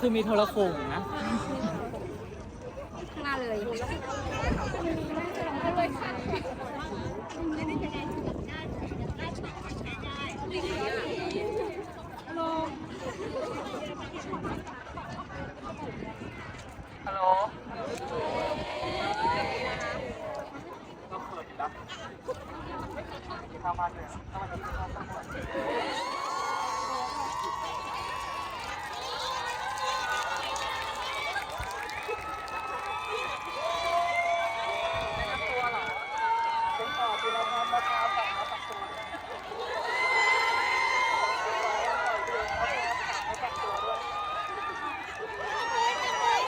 คือมีโทรโขงนะ ข้างหน้าเลย ฮัลโหลเราเขินอยู่แล้วกินข้าวมากเลยอะถ้ามันจะกินข้าวสักวันตัวเหรอเป็นต่อทีละงานมะพร้าวสั่งมาตักตัว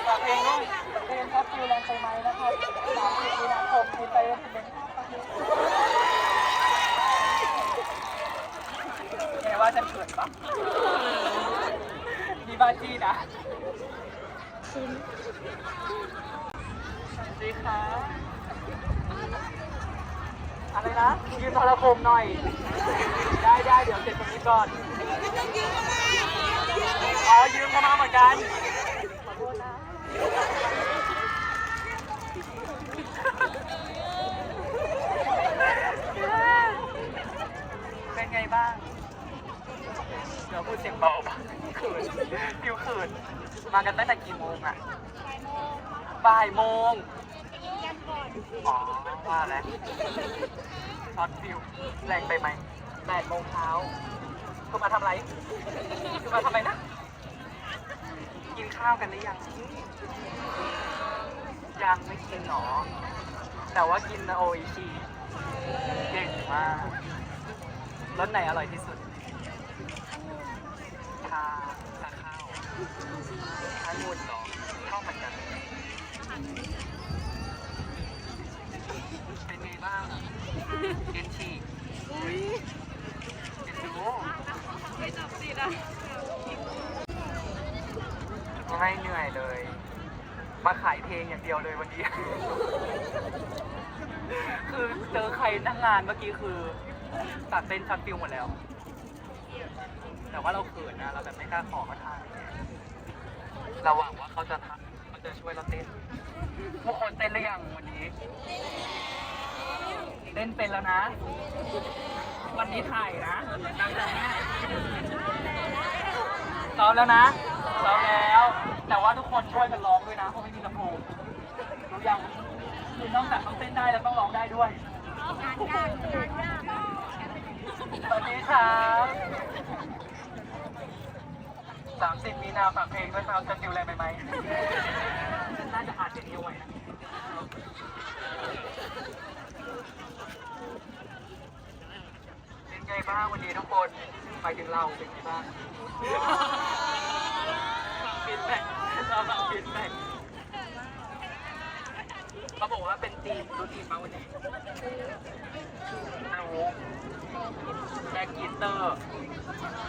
ฝากเพลงด้วยเพลงครับฟิวแรงไปไหมนะครับสามสิบมีนาคมมีไปถึงแปิดปะมีบาจีนะสวัสดีค่ะ อะไรนะ ยืนโทรโคมหน่อย ได้ได้เดี๋ยวเสร็จตรงนี้ก่อน อ๋อยืมเข้ามาเหมือนกันขอโทษนะเป็นไงบ้าง เดี๋ยว พูดเสียงเบาบ้างเขินฟิวเขินมากันตั้งแต่กี่โมงอะบ่ายโมงอ๋อว่าแล้วช็อตฟิวแรงไปไหมแปดโมงเช้าคุณมาทำไรคุณมาทำอะไรนะ กินข้าวกันหรือยัง ยังไม่กินหรอ แต่ว่ากินนะโออิชิเก่งมากรสไหนอร่อยที่สุด ชาชา ข้าวชางุ่นเหรอข้าเหมือนกัน เป็นไงบ้างเอ็นชีเอ็นดูไม่จับสินะไม่เหนื่อยเลย มาขายเพลงอย่างเดียวเลยวันนี้ คือเจอใครนั่งงานเมื่อกี้คือตัดเต้นชักฟิวหมดแล้ว แต่ว่าเราเขินนะ เราแบบไม่กล้าขอเขาทาน เราหวังว่าเขาจะทำเขาจะช่วยเราเต้นทุกคนเต้นหรือยังวันนี้ เต้นเป็นแล้วนะ วันนี้ถ่ายนะตั้งแต่แม่ซ้อมแล้วนะซ้อมแล้ว แต่ว่าทุกคนช่วยกันร้องด้วยนะเพราะไม่มีลำโพงรู้ยังคือนอกจากต้องเต้นได้แล้วต้องร้องได้ด้วยงานยากงานยากสวัสดีครับ สามสิบมีนาฝากเพลงด้วยครับจะติวอะไรไปไหมน่าจะอ่านเสียงนี้ไว้นะเป็นไงบ้างวันนี้ทุกคนไปถึงเราเป็นไงบ้างฟังฟีดแบ็กเราฟังฟีดแบ็กเขาบอกว่าเป็นทีมรู้ทีมมาวันนี้หนูแบ็กกีเตอร์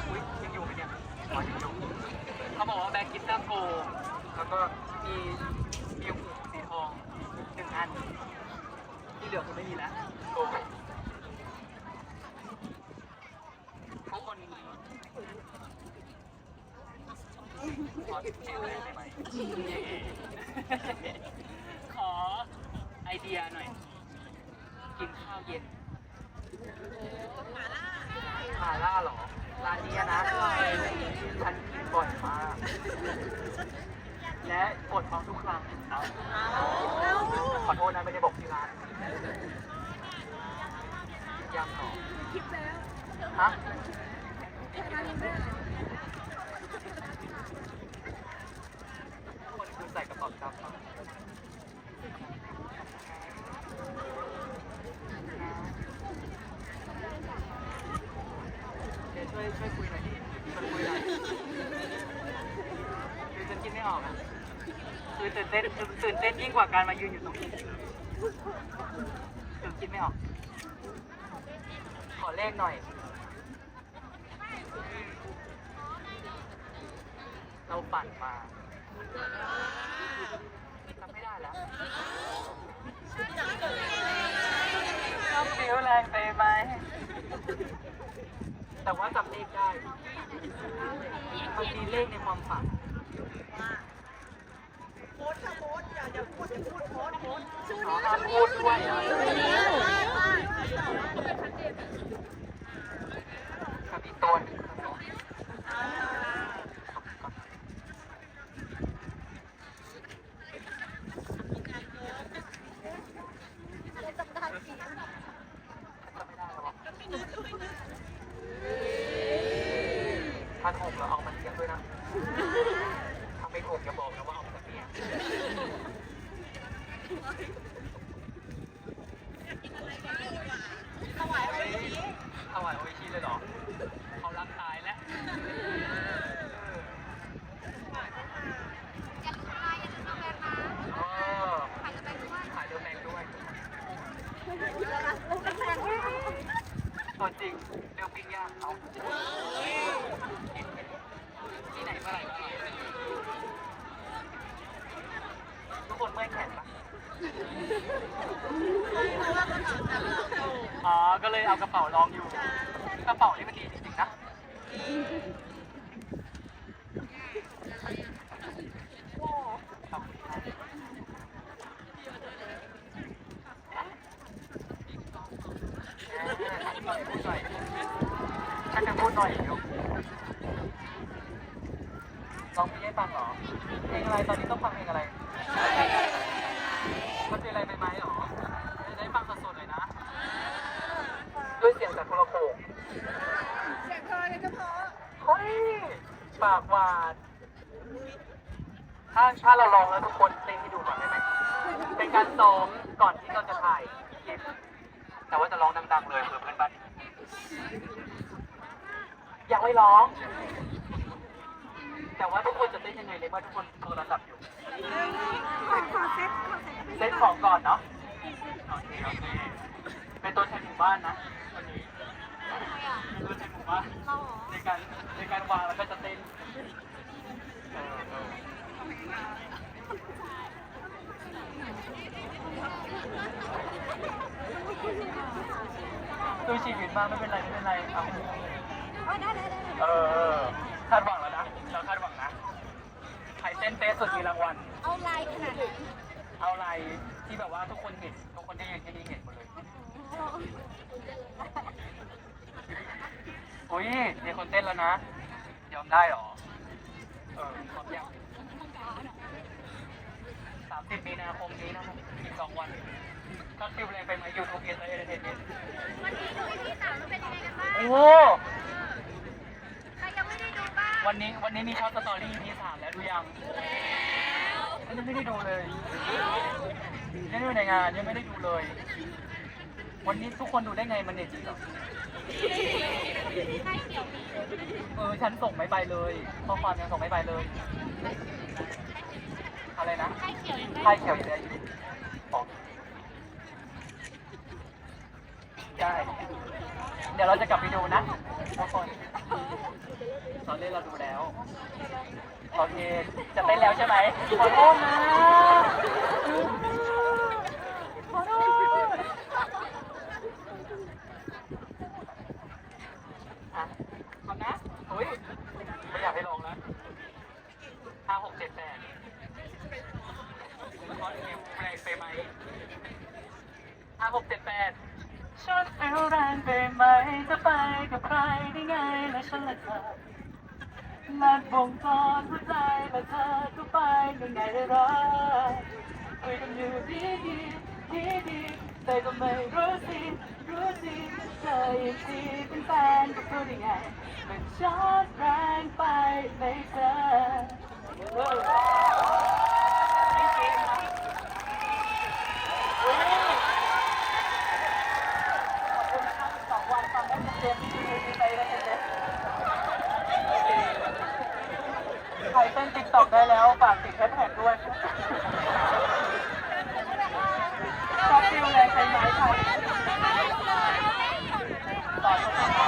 อุ้ยยังอยู่ไหมเนี่ย อ๋อยังอยู่เขาบอกว่าแบ็กกีเตอร์โกแล้วก็มีมีหูสีทองหนึ่งอัน ที่เหลือคือไม่มีแล้วโกทุกคนขอเพลงอะไรได้ไหมขอไอเดียหน่อย กินข้าวเย็นหมาล่าเหรอร้านนี้นะฉันกินบ่อยมาก และปวดท้องทุกครั้งเอาขอโทษนะไม่ได้บอกที่ร้านยังหรอคิดแล้วฮะงานยังไม่ได้คนคือใส่กระเป๋าจับมาเดี๋ยวช่วยช่วยคุยหน่อยดิชวนคุยหน่อยคือฉันคิดไม่ออกอะ คือตื่นเต้นตื่นเต้นยิ่งกว่าการมายืนอยู่ตรงนี้คือคิดไม่ออก ขอเลขหน่อย เราปั่นมาจำไม่ได้แล้วชอบฟิวแรงไปไหมแต่ว่าจำเลขได้มันมีเลขในความฝัน พูดพูดพสโพสชื่อนี้ชื่อนี้ชื่อนี้ ถวายโออิชิถวายโออิชิเลยเหรอ เขารักตายแล้วเออถ่ายเรือแมงด้วย ตัวจริงเรือปิ้งย่างเขาที่ไหนเมื่อไหร่เมื่อไหร่ทุกคนเมื่อยแขนปะ อ๋อ ก็ เอากระเป๋าลองอยู่ กระเป๋านี่มันดีจริงๆนะ พูดหน่อยฉันจะพูดหน่อยอยู่ลองเพลงให้ฟังเหรอ เพลงอะไร ตอนนี้ต้องฟังเพลงอะไร มันเป็นอะไรไปไหมหรอจะได้ฟังสดๆเลยนะ ด้วยเสียงจากโทรโขง เสียงเธอเนี่ยเฉพาะ เฮ้ย ปากหวานถ้าถ้าเราลองแล้วทุกคนเต้นให้ดูก่อนได้ไหมเป็นการซ้อมก่อนที่เราจะถ่ายคลิปแต่ว่าจะร้องดังๆเลยเพื่อเพื่อนบ้านอยากไม่ร้อง แต่ว่าทุกคนจะเต้นยังไงเลยว่าทุกคนโทรศัพท์อยู่ขอขอเซ็ตขอเซ็ตเซ็ตของก่อนเนาะโอเคโอเคเป็นตัวแทนหมู่บ้านนะ ในการในการวางแล้วก็จะเต้นดูชีวิตมาไม่เป็นไรไม่เป็นไรเอาให้ดูโอ้ได้ได้ได้เออคาดหวังแล้วนะเราคาดหวังนะใครเต้นเต้นสุดมีรางวัลเอาลายขนาดไหนเอาอะไรที่แบบว่าทุกคนเห็นทุกคนที่ยืนที่นี่เห็นหมดเลย อุ้ยมีคนเต้นแล้วนะ ยอมได้เหรอ เออพร้อมยังสามสิบมีนาคมนี้นะครับอีกสองวันก็คิวเลยไปไหมยูทูบเอสเอเทนเมนวันนี้ดูที่สามแล้วเป็นยังไงกันบ้างโอ้โหใครยังไม่ได้ดูบ้างวันนี้วันนี้มีช็อตสตอรี่ที่สามแล้วดูยังฉันยังไม่ได้ดูเลยยังอยู่ในงานยังไม่ได้ดูเลย วันนี้ทุกคนดูได้ไงมันเน็ตจริงเหรอ เออฉันส่งไม่ไปเลยข้อความยังส่งไม่ไปเลย อะไรนะไข่เขียวอยู่ได้อยู่บอกได้ เดี๋ยวเราจะกลับไปดูนะทุกคนตอนเล่นเราดูแล้วโอเคจะเต้นแล้วใช่ไหมขอโทษนะขอโทษอะทำนะ อุ้ยไม่อยากให้ลงนะห้าหกเจ็ดแปดคอนคิวแรงไปไหมห้าหกเจ็ดแปดฉันเอวแรงไปไหมจะไปกับใครได้ไงและฉันละเธอลัดวงจรหัวใจและเธอก็ไปยังไงได้รักคุยกันอยู่ดีดีดีดี แต่ก็ไม่รู้สิรู้สิเธอยังทีเป็นแฟนก็พูดยังไงมันชอบแรงไปเธอไม่จริงนะอุ๊ยขอบคุณครับสองวันฟังได้เต็มที่ดีใจได้เต็มใครเต้นติ๊กตอกได้แล้วฝากติดแฮชแท็กด้วย ฟิลเลยเป็นไม้ไผ่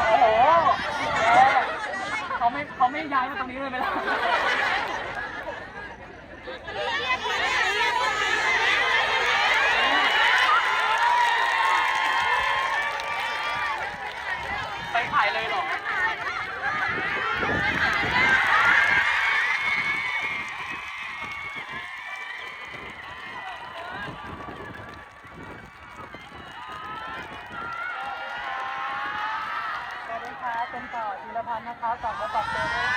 โอ้โหเขาไม่เขาไม่ย้ายมาตรงนี้เลยไปแล้วไปถ่ายเลยหรอ ค้าสองมาตัดเตเลย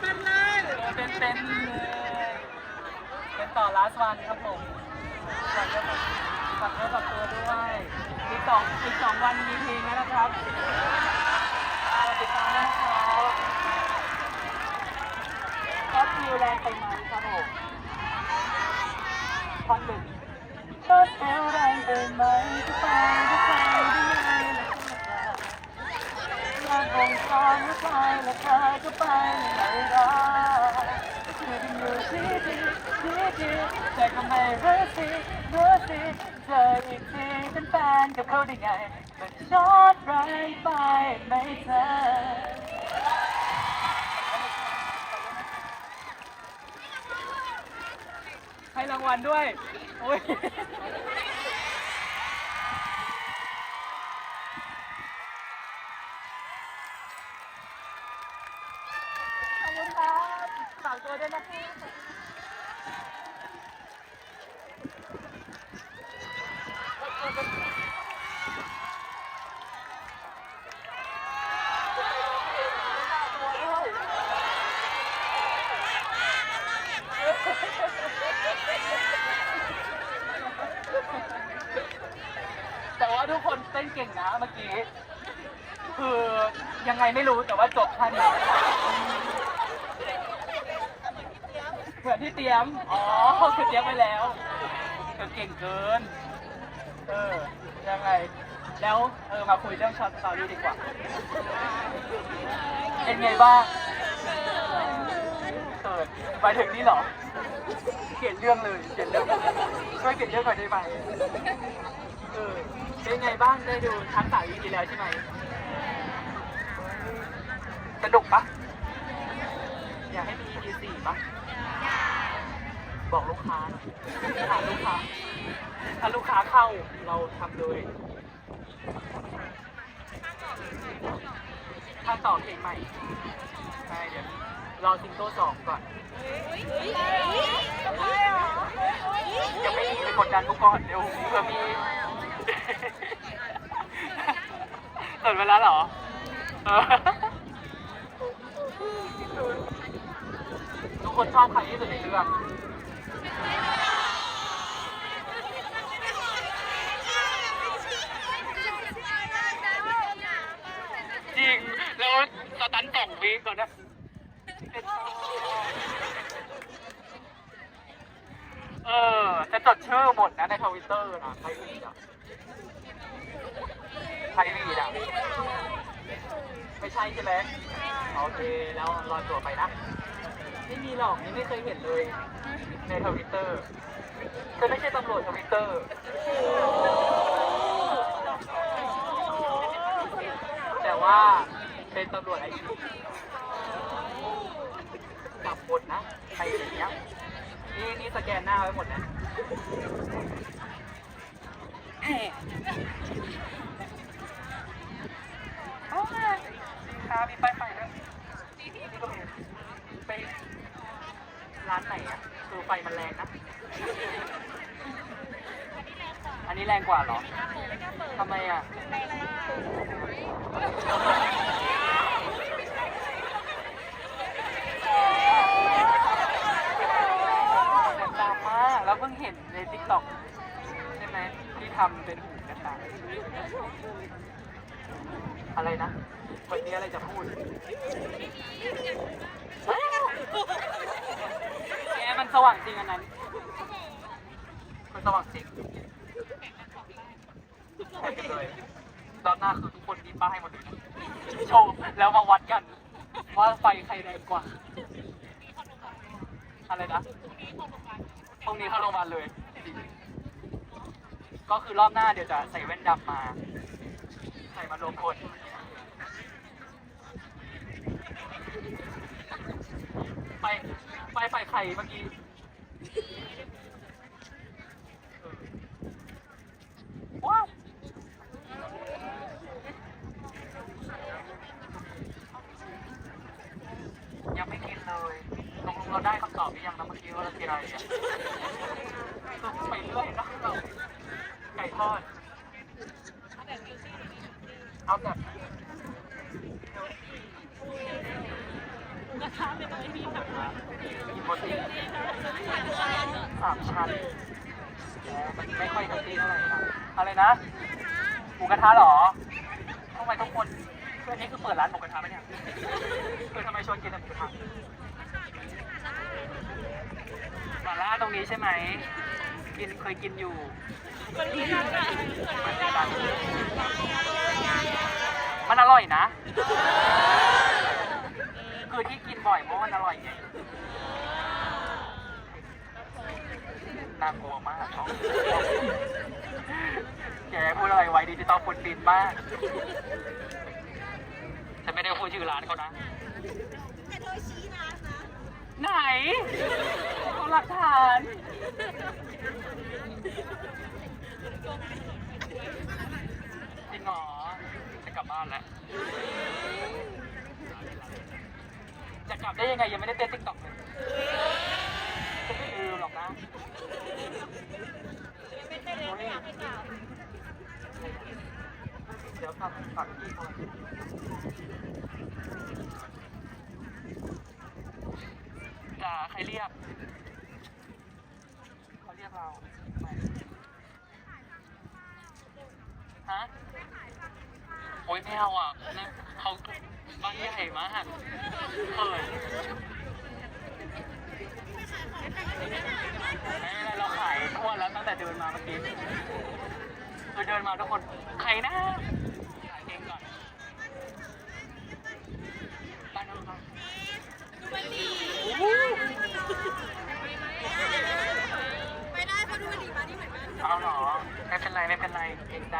เป็นๆเลยเป็นๆเลยเป็นต่อลาสวันครับผมสั่งเยอะสั่งเยอะกับตัวด้วยมีสองมีสองวันมีเพลงแล้วนะครับติดตามนะครับก็ฟิวแรงไปไหมครับผมท่อนหนึ่งก็เอวแรงไปไหมก็ไปก็ไป ได้ไงอยากบ่งความว่ไปแล้วเธอก็ไปไม่ได้คือกันอยู่ที่ดีที่ดีแต่ก็ไม่รู้สิรู้สิเจออีกทีเป็นแฟนกับเขาได้ไงมันช็อตแรไปไหม่เธอให้รางวัลด้วย โอ้ย ขอบคุณครับฝากตัวด้วยนะคะแต่ว่าทุกคนเต้นเก่งนะเมื่อกี้ คือยังไงไม่รู้แต่ว่าจบท่านี้ เหมือนที่เตรียม อ๋อคือเตรียมไว้แล้วเธอเก่งเกิน เออ ยังไง แล้วเออมาคุยเรื่องช็อตสตอรี่ดีกว่า เป็นไงบ้างเกิดไปถึงนี่เหรอเปลี่ยนเรื่องเลยเปลี่ยนเรื่องช่วยเปลี่ยนเรื่องหน่อยได้ไหมเออ เป็นไงบ้างได้ดูทั้งสาม EP แล้วใช่ไหมสนุกปะอยากให้มี EP สี่ปะ บอกลูกค้าหน่อยถามลูกค้าถ้าลูกค้าเข้าเราทำเลยถ้าต่อเพลงใหม่ใช่เดี๋ยวรอซิงเกิลสองก่อนยังไม่มีไปกดดันกูก่อนเดี๋ยวเผื่อมีเกิดเวลาเหรอเออทุกคนชอบใครที่สุดในเรื่อง จริง แล้วสตันสองวีก่อนนะเออจะจดชื่อหมดนะในทวิตเตอร์นะใครวีดอะใครวีดอะ ไม่ใช่ใช่ไหมโอเค แล้วรอตัวไปนะ ไม่มีหรอกนี่ไม่เคยเห็นเลย ในทวิตเตอร์จะไม่ใช่ตำรวจทวิตเตอร์แต่ว่าเป็นตำรวจไอทีจับหมดนะใครอย่างเงี้ยนี่นี่สแกนหน้าไว้หมดนะโอ้ยครับมีป้ายไฟด้วยนี่ก็มีไป ร้านไหนอะคือไฟมันแรงนะ อันนี้แรงกว่าเหรอทำไมอะตามมากแล้วเพิ่งเห็นในทิกตอกใช่ไหมที่ทำเป็นหูกระต่ายอะไรนะวันนี้อะไรจะพูด แกมันสว่างจริงอันนั้น มันสว่างจริงเลยรอบหน้าคือทุกคนมีป้ายหมดเลยนะโชว์แล้วมาวัดกัน ว่าไฟใครแรงกว่า อะไรนะพรุ่งนี้เข้าโรงพยาบาลเลย ก็คือรอบหน้าเดี๋ยวจะใส่แว่นดำมา ใส่มารวมคน ไปไปไฟไข่เมื่อกี้ว้าวยังไม่กินเลยตกลงเราได้คำตอบหรือยังนะเมื่อกี้ว่าเรากินอะไรอะคือไปเรื่อยนะไก่ทอด เอาแบบกระทะเป็นอะไรที่แบบกินโปรตีน สามชั้นอ๋อมันไม่ค่อยเฮลตี้เท่าไหร่นะ อะไรนะหมูกระทะเหรอทำไมทุกคนคืออันนี้คือเปิดร้านหมูกระทะปะเนี่ยคือทำไมชวนกินแต่หมูกระทะหมาล่าตรงนี้ใช่ไหมกินเคยกินอยู่มันอร่อยนะ คือที่กินบ่อยเพราะมันอร่อยไงน่ากลัวมากช่อง แกพูดอะไรไว้ดิจิตอลฟุตปินมาก ฉันไม่ได้พูดชื่อร้านเขานะ แต่เธอชี้ร้านนะไหนเขาหลักฐาน จริงเหรอจะกลับบ้านแล้ว จะกลับได้ยังไงยังไม่ได้เต้นติ๊กต็อกเลยจะไม่ลืมหรอกนะ เดี๋ยวฝากฝากพี่เขาจ่าใครเรียกเขาเรียกเราไมฮะโอ๊ยไม่เอาอะนะเขาบ้านใหญ่มากเขินไม่เป็นไรเราขายทั่วแล้วตั้งแต่เดินมาเมื่อกี้คือเดินมาทุกคนใครนะขายเองก่อนบ้านน้องครับโอ้โห ไม่ได้เพราะดูมันดีมานี่เหมือนกันเอาเหรอ ไม่เป็นไรไม่เป็นไรเองใจ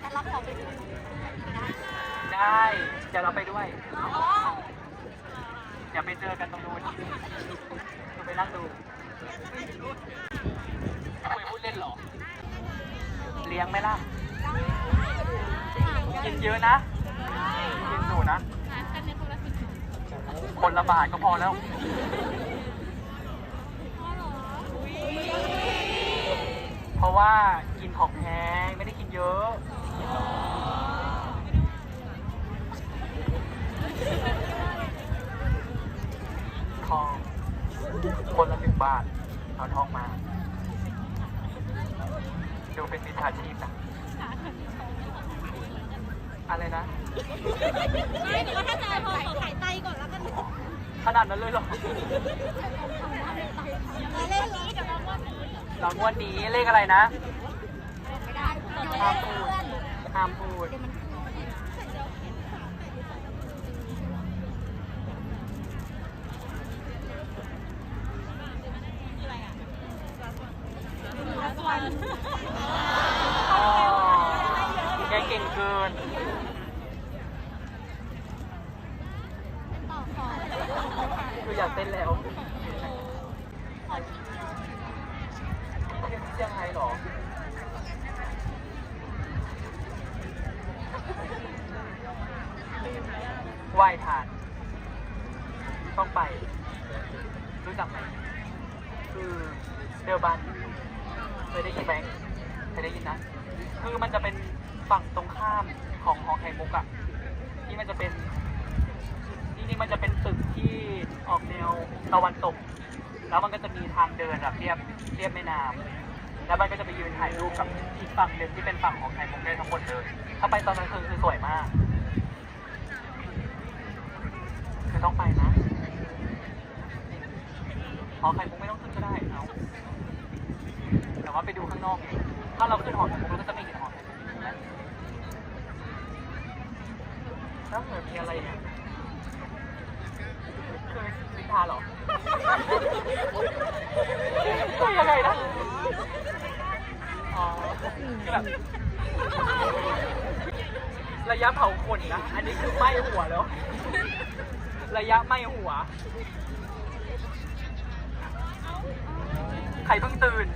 แต่รับของไปดูได้ เดี๋ยวเราไปด้วยอ๋อเดี๋ยวไปเจอกันตรงนู้นดูไปนั่งดูคุยพูดเล่นเหรอ เลี้ยงไหมล่ะ กินเยอะนะ นะ คนละบาทก็พอแล้ว เพราะว่ากินของแพงไม่ได้กินเยอะทอง คนละหนึ่งบาท เอาทองมา ดูเป็นมิจฉาชีพนะอะไรนะ ไม่แต่ว่าถ้าจะเอาพอขอขายไตก่อนแล้วกันขนาดนั้นเลยเหรอมาเล่นนี้เดี๋ยวเราว่าหลังวันนี้เลขอะไรนะไม่ได้เดี๋ยวห้ามเพื่พูดอนห้ามพูดอ๋อแกเก่งเกิน ต่อขอ คืออยากเต้นแล้วยังไงหรอ ไหว้ทาน ต้องไป รู้จักไหม คือ เดลบันเคยได้ยินไหมเคยได้ยินนะ คือมันจะเป็นฝั่งตรงข้ามของหอไข่มุกอะที่มันจะเป็นจริงๆมันจะเป็นตึกที่ออกแนวตะวันตก แล้วมันก็จะมีทางเดินแบบเรียบเรียบแม่น้ำแล้วมันก็จะไปยืนถ่ายรูปกับอีกฝั่งหนึ่งที่เป็นฝั่งของไทยมุกได้ทั้งหมดเลยถ้าไปตอนนั้นคือคือสวยมาก คือต้องไปนะหอไข่มุกไม่ต้องขึ้นก็ได้เอาแต่ ว่าไปดูข้างนอกเองถ้าเราขึ้นหอไข่มุกเราก็จะไม่เห็นหอแล้วเหมือนมีอะไรเนี่ยคือนิทาหรอคือยังไงนะอ๋อคือแบบระยะเผาขนนะ อันนี้คือไหม้หัวแล้ว ระยะไหม้หัว ใครเพิ่งตื่น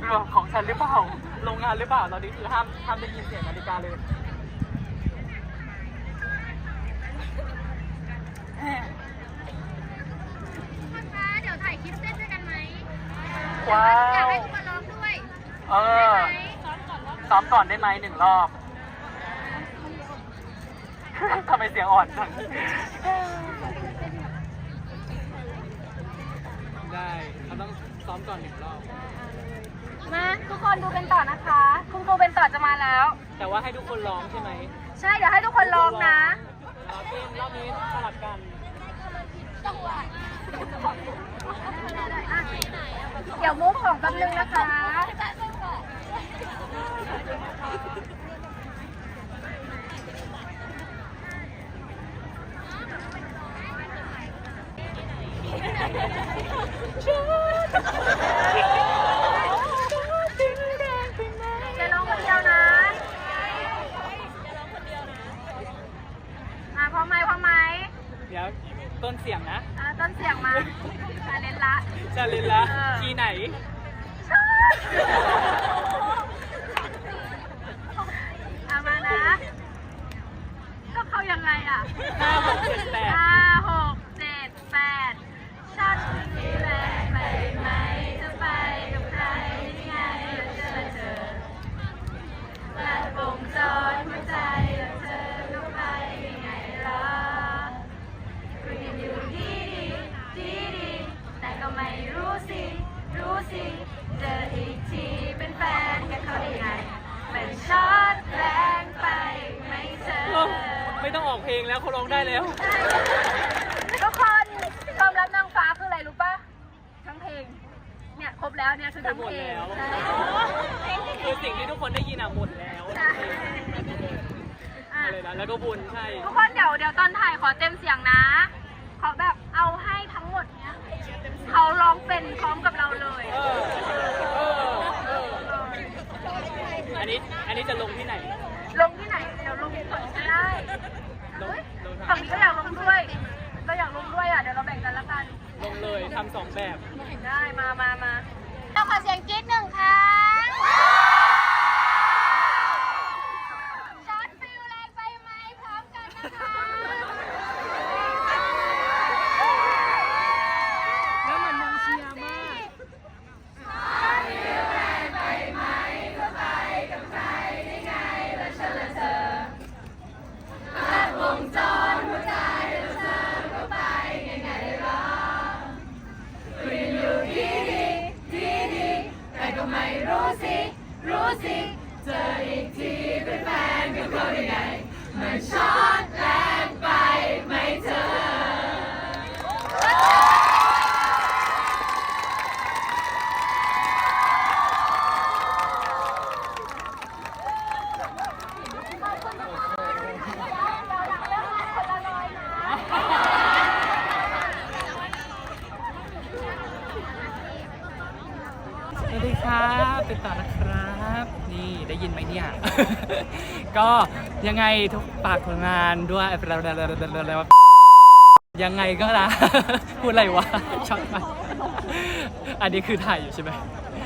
เรื่องของฉันหรือเปล่า โรงงานหรือเปล่า ตอนนี้คือห้ามห้ามได้ยินเสียงนาฬิกาเลยคะเดี๋ยวถ่ายคลิปเต้นด้วยกันไหมว้าอยากว ให้คุณมาร้องด้วยเออซ้อมก่อนรอบซ้อมก่อนได้ไหมหนึ่งรอบคทำไมเสียงอ่อนจัง ได้เขาต้องซ้อมก่อนหนึ่งรอบ มาทุกคนดูเป็นต่อนะคะ คุณครูเป็นต่อจะมาแล้ว แต่ว่าให้ทุกคนร้องใช่ไหมใช่เดี๋ยวให้ทุกคนลองนะ รอบนี้รอบนี้สลับกันอะเดี๋ยวมุกของแป๊บนึงนะคะ จะร้องคนเดียวนะอะพร้อมไหมพร้อมไหมเดี๋ยวต้นเสียงนะอะต้นเสียงมาชาเลนละ จะเล่นละเออคีย์ไหน ชอบอะมานะ ก็เข้ายังไงอะ ห้าหกเจ็ดแปด ห้าหกเจ็ดแปดชัดมีแรงไปไหม จะไปกับใครยังไงเจอเธอลัดวงจรหัวใจแล้วเธอก็ไปยังไงล่ะก็ยังอยู่ดีดีดีดีแต่ก็ไม่รู้สิ รู้สิ เจออีกทีเป็นแฟนกันเขาได้ไง เป็นช็อตแรงไปไหมเธอ ไม่ต้องออกเพลงแล้วเขาร้องได้แล้ว ทุกคนยอมรับนางฟ้าคืออะไรรู้ป่ะ ทั้งเพลง เนี่ยครบแล้วเนี่ยคือทั้งเพลง หมดแล้ว ใช่ คือสิ่งที่ทุกคนได้ยินอะหมดแล้ว ใช่ อะอะไรนะแล้วก็บุญใช่ทุกคนเดี๋ยวเดี๋ยวตอนถ่ายขอเต็มเสียงนะขอแบบเอาให้ทั้งหมดเนี้ยเขาร้องเป็นพร้อมกับเราเลยเออเออเอออันนี้อันนี้จะลงที่ไหน ลงที่ไหนเดี๋ยวลงก่อนก็ได้ลงเฮ้ยลงฝั่งนี้ก็อยากลงด้วยเราอยากลงด้วยอะเดี๋ยวเราแบ่งกันละกัน ลงเลยทำสองแบบได้มามามาเราขอเสียงกรี๊ดหนึ่งครั้งช็อตฟิลแรงไปไหมพร้อมกันนะคะ แล้วมันยังเชียร์มาก สวัสดีครับเป็นต่อนะครับ นี่ได้ยินไหมเนี่ย ก็ยังไง ทุกปากผลงานด้วยยังไงก็ละพูดอะไรวะช็อตไปอันนี้คือถ่ายอยู่ใช่ไหม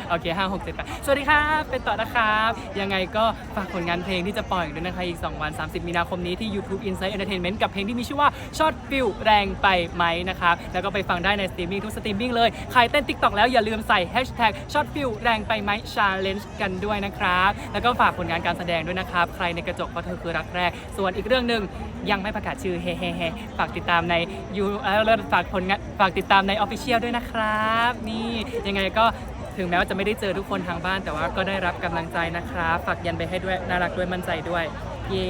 โอเคห้าหกเจ็ดแปดสวัสดีครับ เป็นต่อนะครับ ยังไงก็ฝากผลงานเพลงที่จะปล่อยด้วยนะคะอีก 2 วัน 30 มีนาคมนี้ที่ YouTube Insight Entertainment กับเพลงที่มีชื่อว่า Short Feel แรงไปไหมนะครับ แล้วก็ไปฟังได้ในสตรีมมิ่งทุกสตรีมมิ่งเลย ใครเต้น TikTok แล้วอย่าลืมใส่ Hashtag Short Feel แรงไปไหม Challenge กันด้วยนะครับ แล้วก็ฝากผลงานการแสดงด้วยนะครับ ใครในกระจกเพราะเธอคือรักแรก ส่วนอีกเรื่องหนึ่งยังไม่ประกาศชื่อเฮ้เฮ้เฮ้ฝากติดตามในยูเออฝากผลงานฝากติดตามใน Official ด้วยนะครับ นี่ยังไงก็ ถึงแม้ว่าจะไม่ได้เจอทุกคนทางบ้าน แต่ว่าก็ได้รับกำลังใจนะครับ ฝากยันไปให้ด้วย น่ารักด้วยมั่นใจด้วย เย่